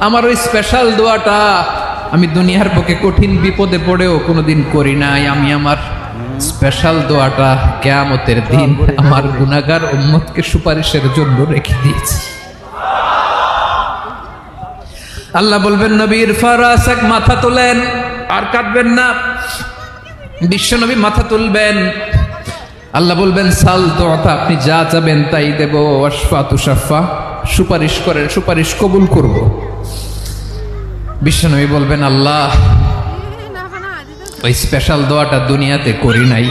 আমার ওই স্পেশাল দোয়াটা আমি দুনিয়ার বুকে কঠিন বিপদে পড়েও কোনোদিন করি নাই। আমি আমার স্পেশাল দোয়াটা কেয়ামতের দিন আমার গুনাহগার উম্মতকে সুপারিশের জন্য রেখে দিয়েছি। আল্লাহ বলবেন, নবীর ফারাসাক মাথা তোলেন আর কাটবেন না। বিশ্বনবী মাথা তুলবেন। আল্লাহ বলবেন, সাল তো আপনি যা চাবেন তাই দেব। অশফা তুষাফা সুপারিশ করেন, সুপারিশ কবুল করব। বিশ্বনবী বলবেন, আল্লাহ, ওই স্পেশাল দোয়াটা দুনিয়াতে করি নাই।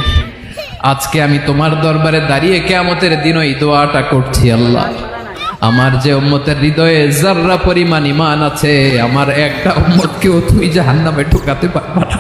আজকে আমি তোমার দরবারে দাঁড়িয়ে কেয়ামতের দিন ওই দোয়াটা করছি, আল্লাহ। আমার যে উম্মতের হৃদয়ে জাররা পরিমাণ ইমান আছে, আমার একটা উম্মতকেও তুই জাহান্নামে ঢুকাতে পারবা না।